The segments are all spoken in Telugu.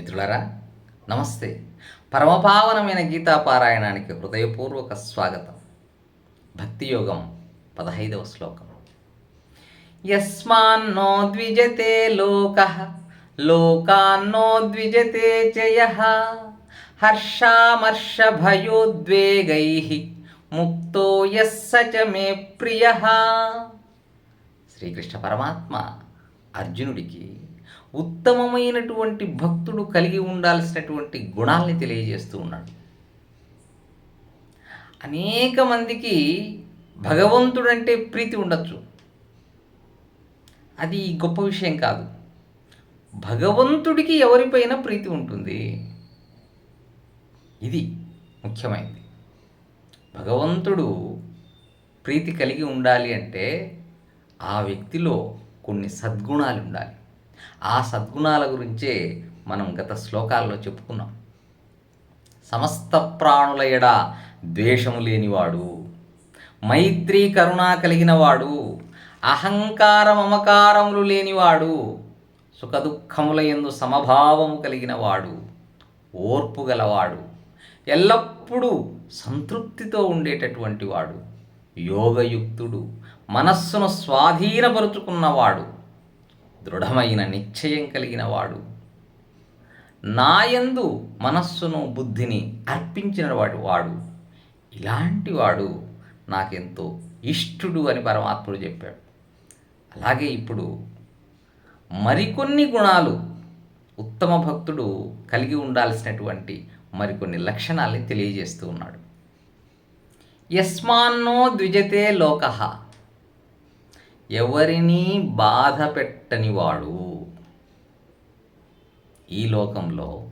మిత్రులారా నమస్తే. పరమపావనమైన గీతా పారాయణానికి హృదయపూర్వక స్వాగతం. భక్తి యోగం పదహైదవ శ్లోకం. యస్మాన్నో ద్విజతే లోక లోకాన్నో ద్విజతే జయ హర్షామర్ష భయోద్వేగై ముక్తో యస్స చ మే ప్రియ. శ్రీకృష్ణ పరమాత్మ అర్జునుడికి ఉత్తమమైనటువంటి భక్తుడు కలిగి ఉండాల్సినటువంటి గుణాల్ని తెలియజేస్తూ ఉన్నాడు. అనేక మందికి భగవంతుడంటే ప్రీతి ఉండొచ్చు. అది గొప్ప విషయం కాదు. భగవంతుడికి ఎవరిపైన ప్రీతి ఉంటుంది? ఇది ముఖ్యమైనది. భగవంతుడు ప్రీతి కలిగి ఉండాలి అంటే ఆ వ్యక్తిలో కొన్ని సద్గుణాలు ఉండాలి ఆ సద్గుణాల గురించే మనం గత శ్లోకాల్లో చెప్పుకున్నాం. సమస్త ప్రాణుల ఎడ ద్వేషము లేనివాడు మైత్రి కరుణ కలిగినవాడు అహంకార మమకారములు లేనివాడు సుఖదుఖముల ఎందు సమభావము కలిగినవాడు ఓర్పు గలవాడు ఎల్లప్పుడూ సంతృప్తితో ఉండేటటువంటి వాడు యోగయుక్తుడు మనస్సును స్వాధీనపరుచుకున్నవాడు దృఢమైన నిశ్చయం కలిగిన వాడు. నాయందు మనస్సును బుద్ధిని అర్పించిన వాడు వాడు. ఇలాంటి వాడు నాకెంతో ఇష్టుడు అని పరమాత్ముడు చెప్పాడు. అలాగే ఇప్పుడు మరికొన్ని గుణాలు ఉత్తమ భక్తుడు కలిగి ఉండాల్సినటువంటి మరికొన్ని లక్షణాల్ని తెలియజేస్తూ ఉన్నాడు. యస్మాన్నో ద్విజతే లోక. ఎవరినీ బాధ పెట్టనివాడు ఈ లోకంలో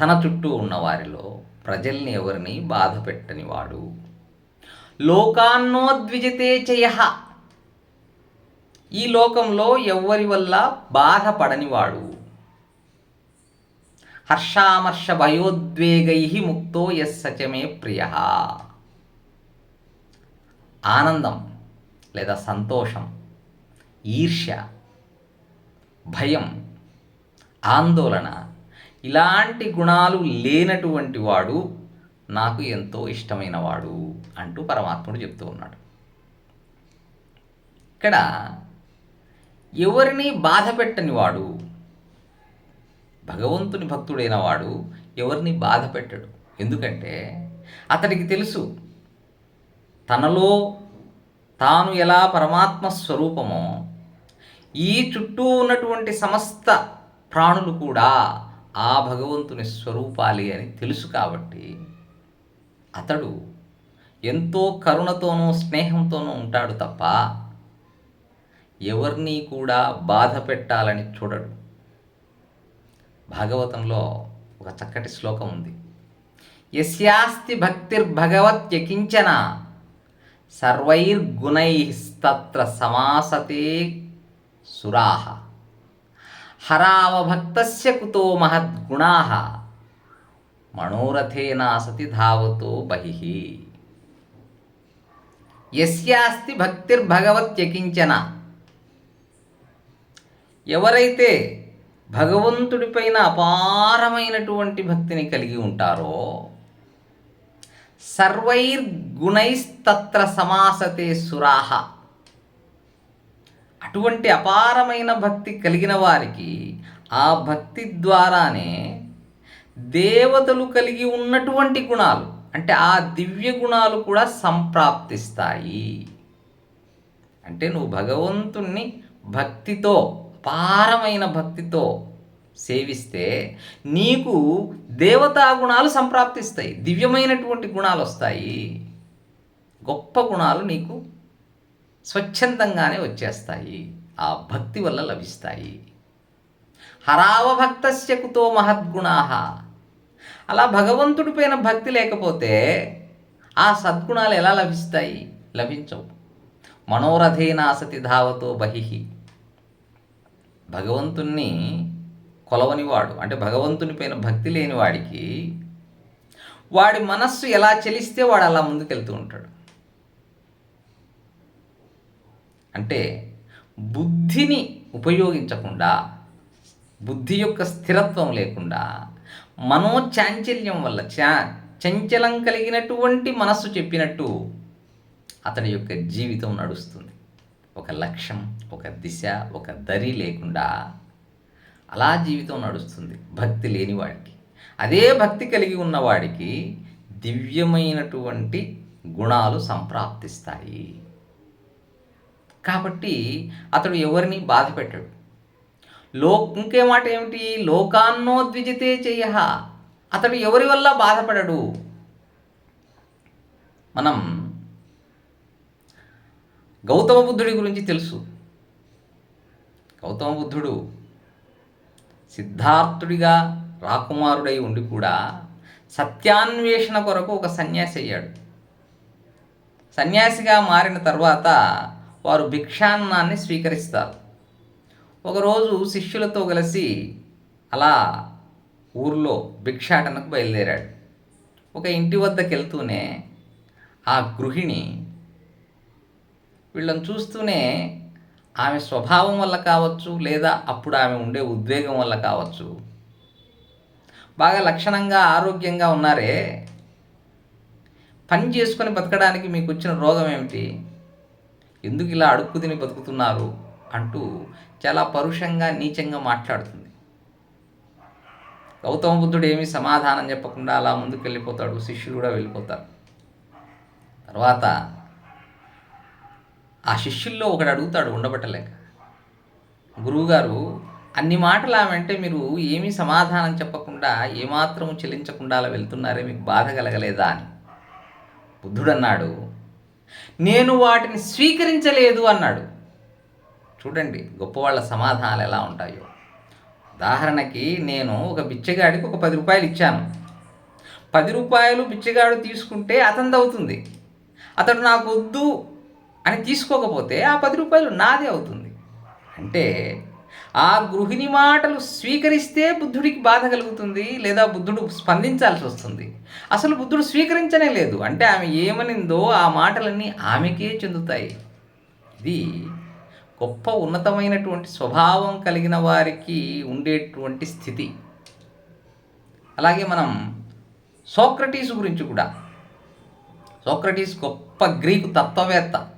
తన చుట్టూ ఉన్న వారిలో ప్రజల్ని ఎవరిని బాధ పెట్టనివాడు లోకాన్నోద్విజితే చయ. ఈ లోకంలో ఎవరి వల్ల బాధపడనివాడు హర్షామర్ష భయోద్వేగై ముక్తో ఎస్ సచమే ప్రియ. ఆనందం లేదా సంతోషం ఈర్ష్య భయం ఆందోళన ఇలాంటి గుణాలు లేనటువంటి వాడు నాకు ఎంతో ఇష్టమైన వాడు అంటూ పరమాత్ముడు చెప్తూ ఉన్నాడు. ఇక్కడ ఎవరిని బాధ పెట్టని వాడు భగవంతుని భక్తుడైన వాడు ఎవరిని బాధ పెట్టడు. ఎందుకంటే అతడికి తెలుసు తనలో తాను ఎలా పరమాత్మ స్వరూపమో ఈ చుట్టూ ఉన్నటువంటి సమస్త ప్రాణులు కూడా ఆ భగవంతుని స్వరూపాలి అని తెలుసు కాబట్టి అతడు ఎంతో కరుణతోనూ స్నేహంతోనూ ఉంటాడు తప్ప ఎవరిని కూడా బాధ పెట్టాలని చూడడు. భాగవతంలో ఒక చక్కటి శ్లోకం ఉంది. యస్యాస్తి భక్తిర్భగవత్యకించన సర్వైర్గుణైస్తత్ర సమాసతే సురాహ. హరావభక్తస్య కుతో మహద్గుణా. మనోరథేనాసతి ధావతో బహిహి ఎస్యాస్తి భక్తిర్భగవత్యకించన ఎవరైతే భగవంతుడిపైన అపారమైనటువంటి భక్తిని కలిగి ఉంటారో సర్వైర్గుణైస్తత్ర సమాసతే సురాహ. అటువంటి అపారమైన భక్తి కలిగిన వారికి ఆ భక్తి ద్వారానే దేవతలు కలిగి ఉన్నటువంటి గుణాలు అంటే ఆ దివ్య గుణాలు కూడా సంప్రాప్తిస్తాయి. అంటే నువ్వు భగవంతుణ్ణి భక్తితో అపారమైన భక్తితో సేవిస్తే నీకు దేవతా గుణాలు సంప్రాప్తిస్తాయి దివ్యమైనటువంటి గుణాలు వస్తాయి. గొప్ప గుణాలు నీకు స్వచ్ఛందంగానే వచ్చేస్తాయి. ఆ భక్తి వల్ల లభిస్తాయి. హరావభక్తస్య కుతో మహద్గుణా. అలా భగవంతుడిపైన భక్తి లేకపోతే ఆ సద్గుణాలు ఎలా లభిస్తాయి? లభించవు. మనోరథేనాసతి ధావతో బహిహి భగవంతుణ్ణి కొలవనివాడు అంటే భగవంతుని పైన భక్తి లేని వాడికి వాడి మనస్సు ఎలా చెలిస్తే వాడు అలా ముందుకెళ్తూ ఉంటాడు. అంటే బుద్ధిని ఉపయోగించకుండా బుద్ధి యొక్క స్థిరత్వం లేకుండా మనోచాంచల్యం వల్ల చా చంచలం కలిగినటువంటి మనస్సు చెప్పినట్టు అతని యొక్క జీవితం నడుస్తుంది. ఒక లక్ష్యం ఒక దిశ ఒక దరి లేకుండా అలా జీవితం నడుస్తుంది భక్తి లేని వాడికి. అదే భక్తి కలిగి ఉన్నవాడికి దివ్యమైనటువంటి గుణాలు సంప్రాప్తిస్తాయి. కాబట్టి అతడు ఎవరిని బాధ పెట్టాడు లో ఇంకే మాట ఏమిటి? లోకాన్నో ద్విజితే చేయ అతడు ఎవరి వల్ల బాధపడడు? మనం గౌతమ బుద్ధుడి గురించి తెలుసు. గౌతమ బుద్ధుడు సిద్ధార్థుడిగా రాకుమారుడై ఉండి కూడా సత్యాన్వేషణ కొరకు ఒక సన్యాసి అయ్యాడు. సన్యాసిగా మారిన తర్వాత వారు భిక్షాన్నాన్ని స్వీకరిస్తారు. ఒకరోజు శిష్యులతో కలిసి అలా ఊర్లో భిక్షాటనకు బయలుదేరాడు. ఒక ఇంటి వద్దకు వెళ్తూనే ఆ గృహిణి వీళ్ళని చూస్తూనే ఆమె స్వభావం వల్ల కావచ్చు లేదా అప్పుడు ఆమె ఉండే ఉద్వేగం వల్ల కావచ్చు బాగా లక్షణంగా ఆరోగ్యంగా ఉన్నారే. పని చేసుకొని బతకడానికి మీకు వచ్చిన రోగం ఏమిటి? ఎందుకు ఇలా అడుక్కు తిని బతుకుతున్నారు అంటూ చాలా పరుషంగా నీచంగా మాట్లాడుతుంది. గౌతమ బుద్ధుడు ఏమీ సమాధానం చెప్పకుండా అలా ముందుకు వెళ్ళిపోతాడు శిష్యులు కూడా వెళ్ళిపోతారు. తర్వాత ఆ శిష్యుల్లో ఒకడు అడుగుతాడు ఉండబట్టలేక. గురువుగారు అన్ని మాటలు ఆమె అంటే మీరు ఏమీ సమాధానం చెప్పకుండా ఏమాత్రము చెల్లించకుండా అలా వెళ్తున్నారే మీకు బాధ కలగలేదా అని. బుద్ధుడు అన్నాడు నేను వాటిని స్వీకరించలేదు అన్నాడు. చూడండి గొప్పవాళ్ళ సమాధానాలు ఎలా ఉంటాయో. ఉదాహరణకి నేను ఒక బిచ్చగాడికి ఒక పది రూపాయలు ఇచ్చాను. పది రూపాయలు బిచ్చగాడు తీసుకుంటే అతనిది అవుతుంది అతడు నాకు వద్దు అని తీసుకోకపోతే ఆ పది రూపాయలు నాదే అవుతుంది. అంటే ఆ గృహిణి మాటలు స్వీకరిస్తే బుద్ధుడికి బాధ కలుగుతుంది లేదా బుద్ధుడు స్పందించాల్సి వస్తుంది. అసలు బుద్ధుడు స్వీకరించనే లేదు. అంటే ఆమె ఏమనిందో ఆ మాటలన్నీ ఆమెకే చెందుతాయి. ఇది గొప్ప ఉన్నతమైనటువంటి స్వభావం కలిగిన వారికి ఉండేటువంటి స్థితి. అలాగే మనం సోక్రటీస్ గురించి కూడా. సోక్రటీస్ గొప్ప గ్రీకు తత్వవేత్త.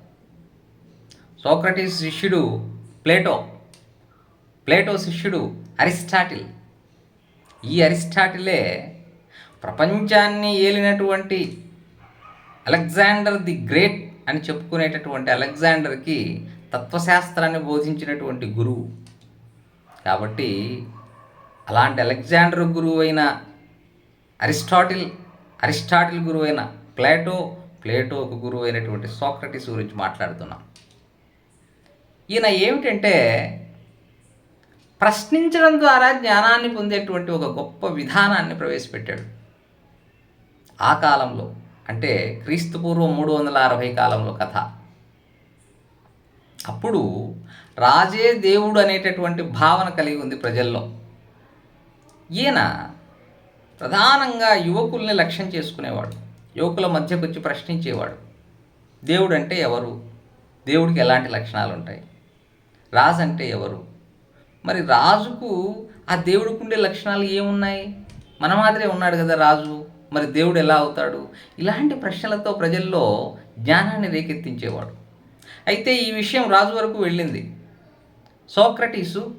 సోక్రటీస్ శిష్యుడు ప్లేటో. ప్లేటో శిష్యుడు అరిస్టాటిల్. ఈ అరిస్టాటిలే ప్రపంచాన్ని ఏలినటువంటి అలెగ్జాండర్ ది గ్రేట్ అని చెప్పుకునేటటువంటి అలెగ్జాండర్కి తత్వశాస్త్రాన్ని బోధించినటువంటి గురువు. కాబట్టి అలాంటి అలెగ్జాండర్ గురువు అయిన అరిస్టాటిల్ అరిస్టాటిల్ గురువు అయిన ప్లేటో ప్లేటోకు గురువు అయినటువంటి సోక్రటీస్ గురించి మాట్లాడుతున్నాం. ఈయన ఏమిటంటే ప్రశ్నించడం ద్వారా జ్ఞానాన్ని పొందేటువంటి ఒక గొప్ప విధానాన్ని ప్రవేశపెట్టాడు. ఆ కాలంలో అంటే క్రీస్తు పూర్వం మూడు వందల అరవై కాలంలో కథ. అప్పుడు రాజే దేవుడు అనేటటువంటి భావన కలిగి ఉంది ప్రజల్లో. ఈయన ప్రధానంగా యువకుల్ని లక్ష్యం చేసుకునేవాడు. యువకుల మధ్యకు వచ్చి ప్రశ్నించేవాడు. దేవుడు అంటే ఎవరు? దేవుడికి ఎలాంటి లక్షణాలు ఉంటాయి రాజు అంటే ఎవరు? మరి రాజుకు ఆ దేవుడికి ఉండే లక్షణాలు ఏమున్నాయి? మన మాదిరే ఉన్నాడు కదా రాజు. మరి దేవుడు ఎలా అవుతాడు? ఇలాంటి ప్రశ్నలతో ప్రజల్లో జ్ఞానాన్ని రేకెత్తించేవాడు. అయితే ఈ విషయం రాజు వరకు వెళ్ళింది. సోక్రటీసు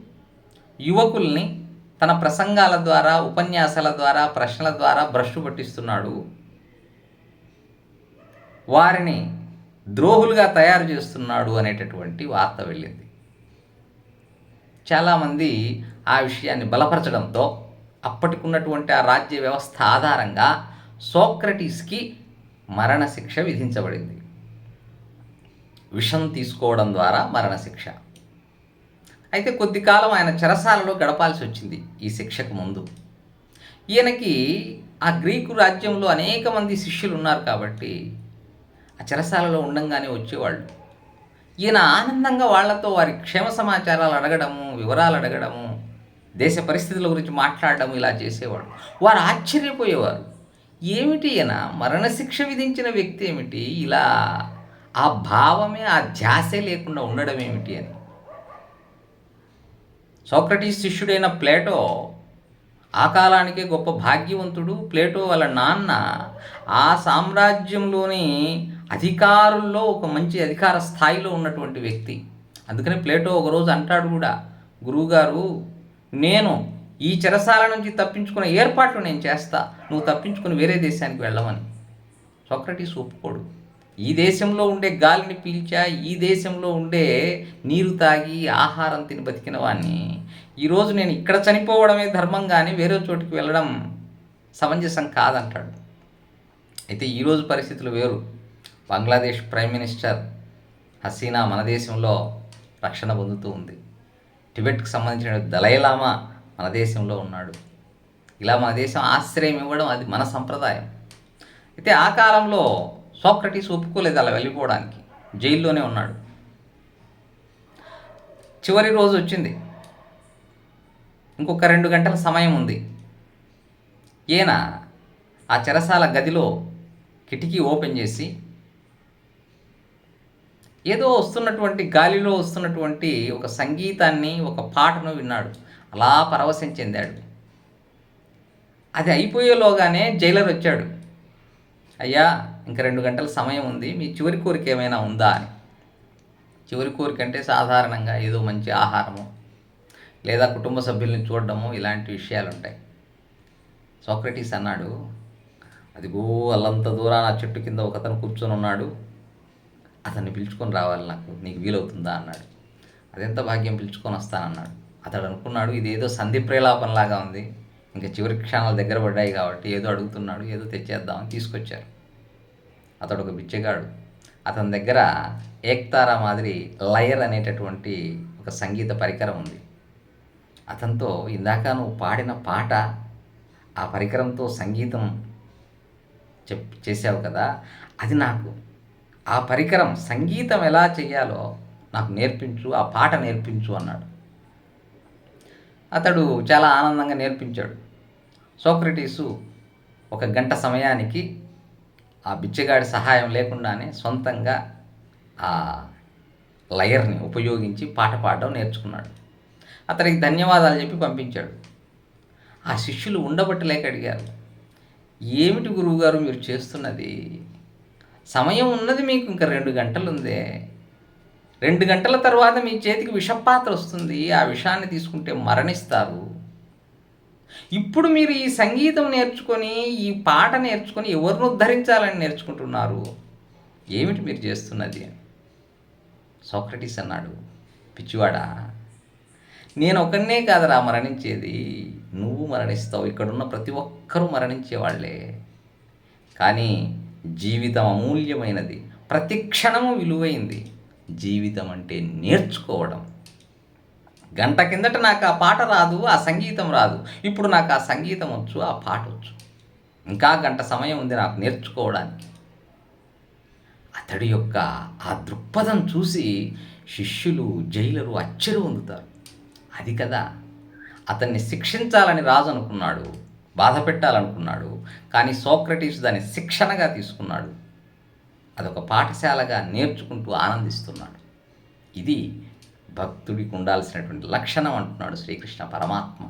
యువకుల్ని తన ప్రసంగాల ద్వారా ఉపన్యాసాల ద్వారా ప్రశ్నల ద్వారా భ్రష్టు పట్టిస్తున్నాడు. వారిని ద్రోహులుగా తయారు చేస్తున్నాడు అనేటటువంటి వార్త వెళ్ళింది. చాలామంది ఆ విషయాన్ని బలపరచడంతో అప్పటికున్నటువంటి ఆ రాజ్య వ్యవస్థ ఆధారంగా సోక్రటీస్కి మరణశిక్ష విధించబడింది. విషం తీసుకోవడం ద్వారా మరణశిక్ష. అయితే కొద్ది కాలం ఆయన చెరసాలలో గడపాల్సి వచ్చింది ఈ శిక్షకు ముందు. ఈయనకి ఆ గ్రీకు రాజ్యంలో అనేక మంది శిష్యులు ఉన్నారు కాబట్టి ఆ చెరసాలలో ఉండంగానే వచ్చేవాళ్ళు. ఈయన ఆనందంగా వాళ్ళతో వారి క్షేమ సమాచారాలు అడగడము వివరాలు అడగడము దేశ పరిస్థితుల గురించి మాట్లాడడం ఇలా చేసేవాడు. వారు ఆశ్చర్యపోయేవారు. ఏమిటి ఈయన? మరణశిక్ష విధించిన వ్యక్తి ఏమిటి? ఇలా ఆ భావమే ఆ ధ్యాసే లేకుండా ఉండడం ఏమిటి అని. సోక్రటీస్ శిష్యుడైన ప్లేటో ఆ కాలానికే గొప్ప భాగ్యవంతుడు. ప్లేటో వాళ్ళ నాన్న ఆ సామ్రాజ్యంలోని అధికారుల్లో ఒక మంచి అధికార స్థాయిలో ఉన్నటువంటి వ్యక్తి. అందుకని ప్లేటో ఒకరోజు అంటాడు కూడా గురువుగారు నేను ఈ చెరసాల నుంచి తప్పించుకునే ఏర్పాట్లు నేను చేస్తా. నువ్వు తప్పించుకుని వేరే దేశానికి వెళ్ళమని. సోక్రటీస్ ఒప్పుకోడు. ఈ దేశంలో ఉండే గాలిని పీల్చా ఈ దేశంలో ఉండే నీరు తాగి ఆహారం తిని బతికిన వాడిని ఈరోజు నేను ఇక్కడ చనిపోవడమే ధర్మం కానీ వేరే చోటికి వెళ్ళడం సమంజసం కాదంటాడు. అయితే ఈరోజు పరిస్థితులు వేరు. బంగ్లాదేశ్ ప్రైమ్ మినిస్టర్ హసీనా మన దేశంలో రక్షణ పొందుతూ ఉంది. టిబెట్కి సంబంధించిన దలైలామా మన దేశంలో ఉన్నాడు. ఇలా మన దేశం ఆశ్రయం ఇవ్వడం అది మన సంప్రదాయం. అయితే ఆ కాలంలో సోక్రటీస్ ఒప్పుకోలేదు అలా వెళ్ళిపోవడానికి. జైల్లోనే ఉన్నాడు. చివరి రోజు వచ్చింది. ఇంకొక రెండు గంటల సమయం ఉంది. ఈయన ఆ చెరసాల గదిలో కిటికీ ఓపెన్ చేసి ఏదో వస్తున్నటువంటి గాలిలో వస్తున్నటువంటి ఒక సంగీతాన్ని ఒక పాటను విన్నాడు. అలా పరవశం చెందాడు. అది అయిపోయేలోగానే జైలర్ వచ్చాడు. అయ్యా ఇంక రెండు గంటల సమయం ఉంది మీ చివరి కోరిక ఏమైనా ఉందా అని. చివరి కోరిక అంటే సాధారణంగా ఏదో మంచి ఆహారము లేదా కుటుంబ సభ్యుల్ని చూడడము ఇలాంటి విషయాలు ఉంటాయి సోక్రటీస్ అన్నాడు అదిగో అల్లంత దూరాన చెట్టు కింద ఒకతను కూర్చొని ఉన్నాడు అతన్ని పిలుచుకొని రావాలి నాకు నీకు వీలవుతుందా అన్నాడు. అదెంత భాగ్యం పిలుచుకొని వస్తానన్నాడు. అతడు అనుకున్నాడు ఇదేదో సంధి ప్రేలాపనలాగా ఉంది. ఇంకా చివరి క్షణాలు దగ్గర పడ్డాయి కాబట్టి ఏదో అడుగుతున్నాడు ఏదో తెచ్చేద్దామని తీసుకొచ్చారు. అతడు ఒక బిచ్చగాడు. అతని దగ్గర ఏక్తారా మాదిరి లయర్ అనేటటువంటి ఒక సంగీత పరికరం ఉంది. అతనితో ఇందాక నువ్వు పాడిన పాట ఆ పరికరంతో సంగీతం చెప్ చేసావు కదా అది నాకు ఆ పరికరం సంగీతం ఎలా చేయాలో నాకు నేర్పించు ఆ పాట నేర్పించు అన్నాడు. అతడు చాలా ఆనందంగా నేర్పించాడు. సోక్రటీసు ఒక గంట సమయానికి ఆ బిచ్చగాడి సహాయం లేకుండానే సొంతంగా ఆ లయర్ని ఉపయోగించి పాట పాడడం నేర్చుకున్నాడు. అతనికి ధన్యవాదాలు చెప్పి పంపించాడు. ఆ శిష్యులు ఉండబట్టలేక అడిగారు ఏమిటి గురువుగారు మీరు చేస్తున్నది? సమయం ఉన్నది మీకు ఇంకా రెండు గంటలు రెండు గంటల తర్వాత మీ చేతికి విషపాత్ర వస్తుంది. ఆ విషాన్ని తీసుకుంటే మరణిస్తారు. ఇప్పుడు మీరు ఈ సంగీతం నేర్చుకొని ఈ పాట నేర్చుకొని ఎవరిని ఉద్ధరించాలని నేర్చుకుంటున్నారు? ఏమిటి మీరు చేస్తున్నది? సోక్రటీస్ అన్నాడు. పిచ్చివాడా నేను ఒకనే కాదరా మరణించేది. నువ్వు మరణిస్తావు. ఇక్కడున్న ప్రతి ఒక్కరూ మరణించేవాళ్ళే. కానీ జీవితం అమూల్యమైనది. ప్రతి క్షణము విలువైంది. జీవితం అంటే నేర్చుకోవడం. గంట కిందట నాకు ఆ పాట రాదు ఆ సంగీతం రాదు. ఇప్పుడు నాకు ఆ సంగీతం వచ్చు ఆ పాట వచ్చు. ఇంకా గంట సమయం ఉంది నాకు నేర్చుకోవడానికి. అతడి యొక్క ఆ దృక్పథం చూసి శిష్యులు జైలరు అచ్చరు పొందుతారు అది కదా. అతన్ని శిక్షించాలని రాజు అనుకున్నాడు. బాధ పెట్టాలనుకున్నాడు కానీ సోక్రటీస్ దాన్ని శిక్షణగా తీసుకున్నాడు. అదొక పాఠశాలగా నేర్చుకుంటూ ఆనందిస్తున్నాడు. ఇది భక్తుడికి ఉండాల్సినటువంటి లక్షణం అంటున్నాడు శ్రీకృష్ణ పరమాత్మ.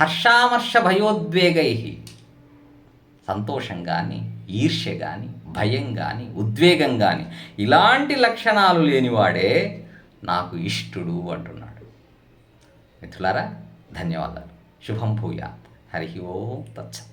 హర్షామర్ష భయోద్వేగై. సంతోషం కానీ ఈర్ష్య కానీ భయం కానీ ఉద్వేగం కానీ ఇలాంటి లక్షణాలు లేనివాడే నాకు ఇష్టుడు అంటున్నాడు. మిత్రులారా ధన్యవాదాలు. శుభం భూయా 他的 Hugo 很不错。